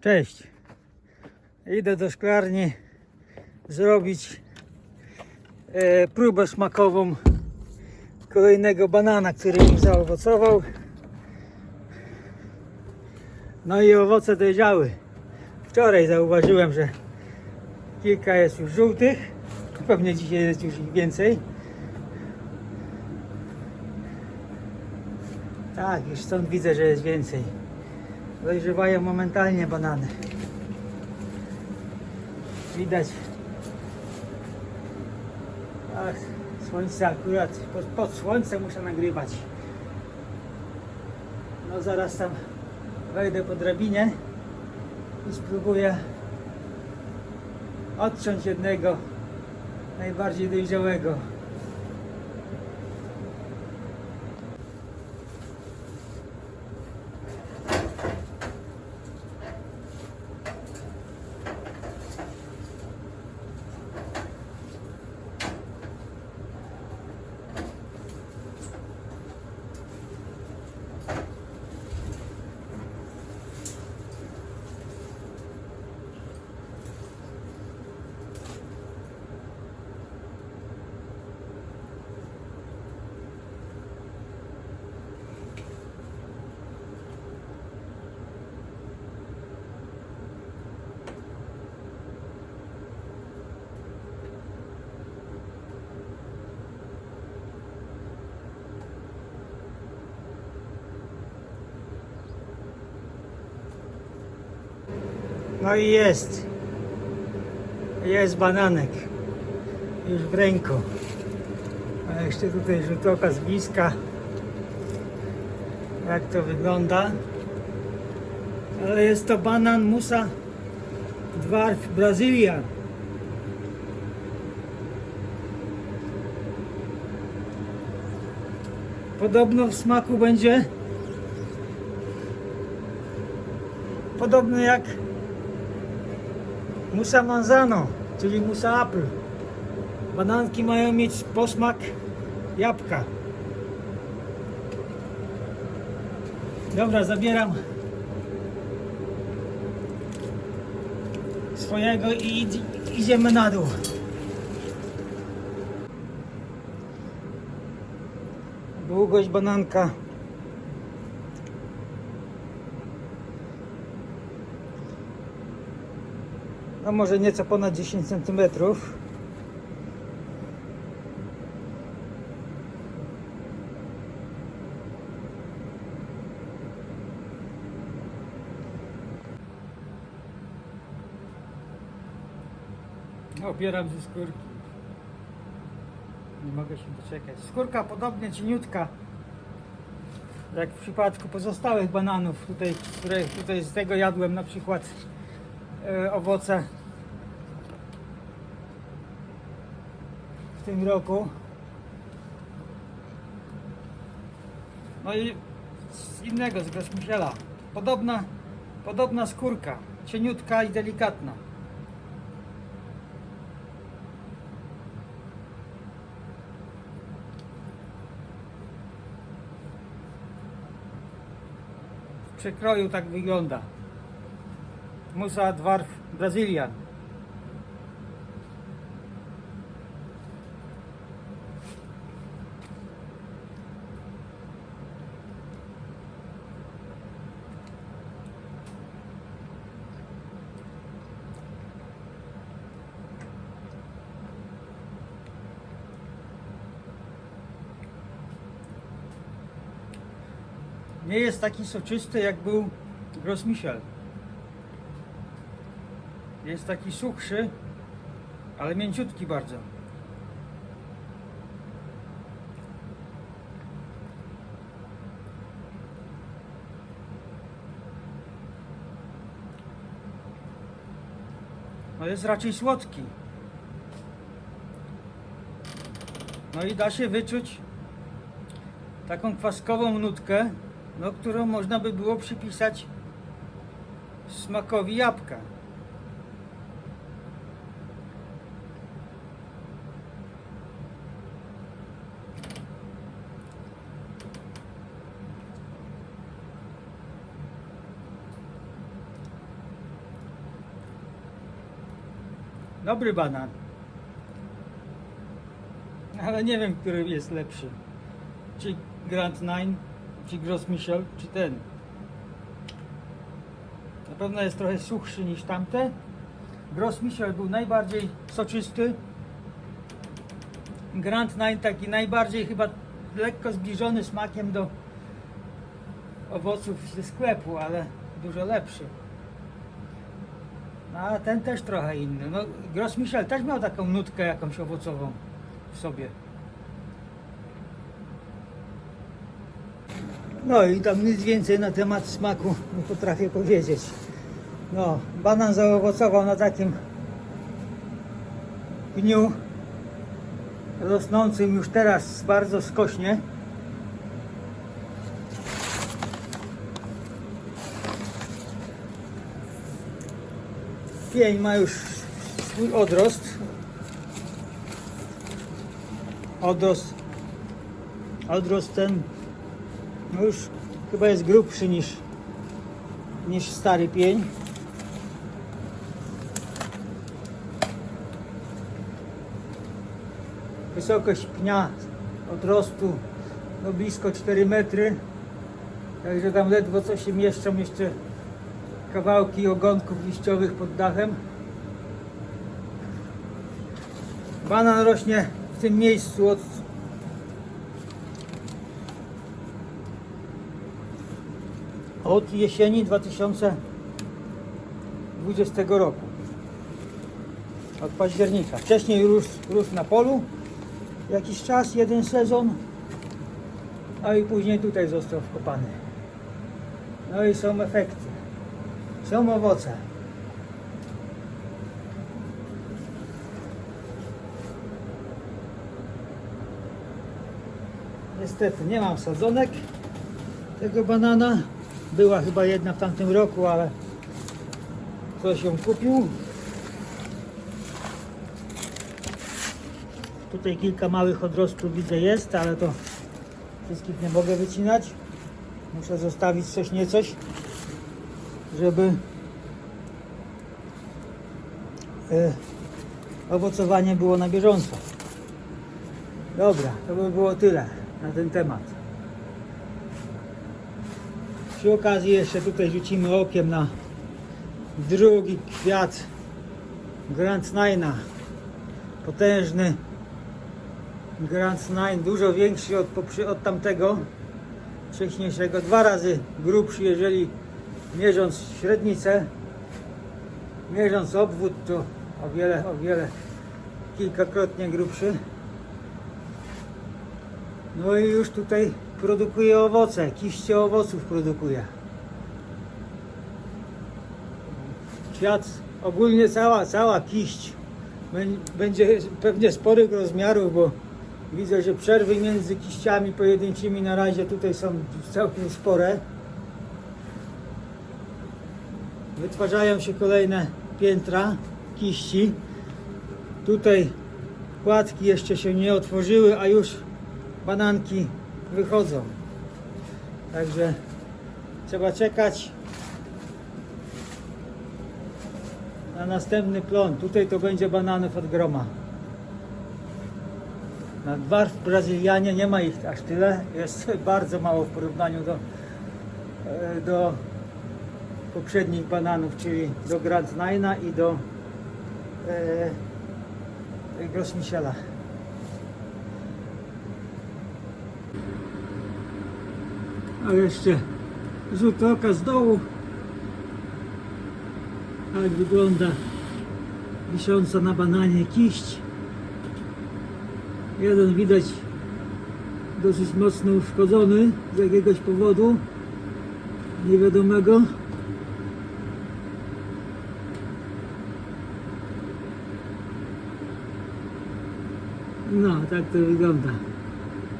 Cześć. Idę do szklarni zrobić e, próbę smakową kolejnego banana, który mi zaowocował. No i owoce dojrzały. Wczoraj zauważyłem, że kilka jest już żółtych. Pewnie dzisiaj jest już ich więcej. Tak, już stąd widzę, że jest więcej. Dojrzewają momentalnie banany. Widać. Ach, słońce akurat, pod, pod słońce muszę nagrywać. No zaraz tam wejdę po drabinie i spróbuję odciąć jednego najbardziej dojrzałego. No i jest. Jest bananek. Już w ręku. A jeszcze tutaj rzut oka z bliska. Jak to wygląda. Ale jest to banan Musa Dwarf Brazylia. Podobno w smaku będzie podobny jak Musa Manzano, czyli Musa Apple. Bananki mają mieć posmak jabłka. Dobra, zabieram swojego i idziemy na dół. Długość bananka no może nieco ponad 10 cm. Opieram ze skórki. Nie mogę się doczekać. Skórka podobnie cieniutka. Jak w przypadku pozostałych bananów, tutaj, które tutaj z tego jadłem na przykład e, owoce w tym roku. No i z innego, z Grosmichela. Podobna, podobna skórka, cieniutka i delikatna. W przekroju tak wygląda. Musa Dwarf Brazilian. Nie jest taki soczysty jak był Gros Michel. Jest taki suchszy, ale mięciutki bardzo. No jest raczej słodki. No i da się wyczuć taką kwaskową nutkę, no, którą można by było przypisać smakowi jabłka. Dobry banan. Ale nie wiem, który jest lepszy. Czy Grand Nine, czy Gros Michel, czy ten. Na pewno jest trochę suchszy niż tamte. Gros Michel był najbardziej soczysty. Grand Nine taki najbardziej chyba lekko zbliżony smakiem do owoców ze sklepu, ale dużo lepszy. No, a ten też trochę inny. No, Gros Michel też miał taką nutkę jakąś owocową w sobie. No i tam nic więcej na temat smaku nie potrafię powiedzieć. No, banan zaowocował na takim pniu rosnącym już teraz bardzo skośnie. Pień ma już swój odrost. Odrost, odrost ten no już chyba jest grubszy niż, niż stary pień. Wysokość pnia odrostu no blisko 4 metry. Także tam ledwo co się mieszczą jeszcze kawałki ogonków liściowych pod dachem. Banan rośnie w tym miejscu od od jesieni 2020 roku. Od października. Wcześniej rósł, rósł na polu jakiś czas, jeden sezon, a i później tutaj został wkopany. No i są efekty. Są owoce. Niestety nie mam sadzonek tego banana. Była chyba jedna w tamtym roku, ale ktoś ją kupił. Tutaj kilka małych odrostów widzę jest, ale to wszystkich nie mogę wycinać. Muszę zostawić coś niecoś, żeby e, owocowanie było na bieżąco. Dobra, to by było tyle na ten temat. Przy okazji jeszcze tutaj rzucimy okiem na drugi kwiat Grand Nine'a. Potężny Grand Nine, dużo większy od, od tamtego wcześniejszego, dwa razy grubszy, jeżeli mierząc średnicę, mierząc obwód, to o wiele, o wiele kilkakrotnie grubszy. No i już tutaj produkuje owoce, kiście owoców produkuje. Kwiat, ogólnie cała, cała kiść bę- będzie pewnie sporych rozmiarów, bo widzę, że przerwy między kiściami pojedynczymi na razie tutaj są całkiem spore. Wytwarzają się kolejne piętra kiści. Tutaj płatki jeszcze się nie otworzyły, a już bananki wychodzą. Także trzeba czekać na następny plon. Tutaj to będzie bananów od groma. Na dwarf brazylianie nie ma ich aż tyle. Jest bardzo mało w porównaniu do, e, do poprzednich bananów, czyli do Grand Nine'a i do e, Gros A jeszcze rzut oka z dołu. Tak wygląda wisząca na bananie kiść. Jeden widać dosyć mocno uszkodzony z jakiegoś powodu niewiadomego. No, tak to wygląda.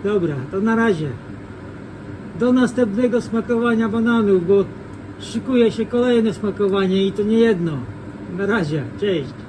Dobra, to na razie. Do następnego smakowania bananów, bo szykuje się kolejne smakowanie i to nie jedno. Na razie, cześć.